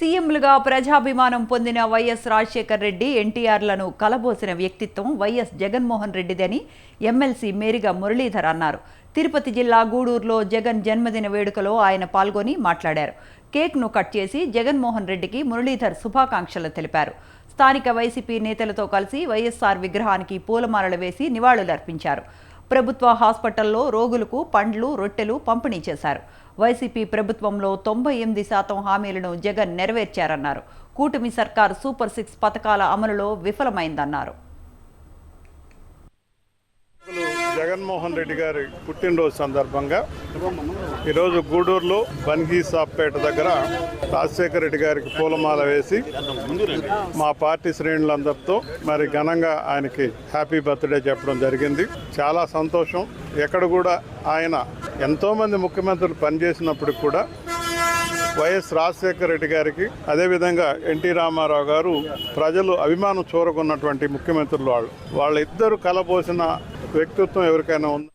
సీఎంలుగా ప్రజాభిమానం పొందిన వైఎస్ రాజశేఖర్ రెడ్డి ఎన్టీఆర్లను కలబోసిన వ్యక్తిత్వం వైఎస్ జగన్మోహన్ రెడ్డిదని ఎమ్మెల్సీ మేరిగా మురళీధర్ అన్నారు. తిరుపతి జిల్లా గూడూరులో జగన్ జన్మదిన వేడుకలో ఆయన పాల్గొని మాట్లాడారు. కేక్ను కట్ చేసి జగన్మోహన్ రెడ్డికి మురళీధర్ శుభాకాంక్షలు తెలిపారు. స్థానిక వైసీపీ నేతలతో కలిసి వైఎస్ఆర్ విగ్రహానికి పూలమాలలు వేసి నివాళులర్పించారు. ప్రభుత్వ హాస్పిటల్లో రోగులకు పండ్లు రొట్టెలు పంపిణీ చేశారు. వైసీపీ ప్రభుత్వంలో తొంభై ఎనిమిది శాతం హామీలను జగన్ నెరవేర్చారన్నారు. కూటమి సర్కార్ సూపర్ సిక్స్ పథకాల అమలులో విఫలమైందన్నారు. జగన్మోహన్ రెడ్డి గారి పుట్టినరోజు సందర్భంగా ఈరోజు గూడూరులో బన్హీ సాప్పేట దగ్గర రాజశేఖర రెడ్డి గారికి పూలమాల వేసి మా పార్టీ శ్రేణులందరితో మరి ఘనంగా ఆయనకి హ్యాపీ బర్త్డే చెప్పడం జరిగింది. చాలా సంతోషం. ఎక్కడ కూడా ఆయన ఎంతోమంది ముఖ్యమంత్రులు పనిచేసినప్పుడు కూడా వైఎస్ రాజశేఖర రెడ్డి గారికి అదేవిధంగా ఎన్టీ రామారావు గారు ప్రజలు అభిమానం చూరగొన్నటువంటి ముఖ్యమంత్రులు వాళ్ళు. వాళ్ళిద్దరు కలబోసిన వ్యక్తిత్వం ఎవరికైనా ఉంది?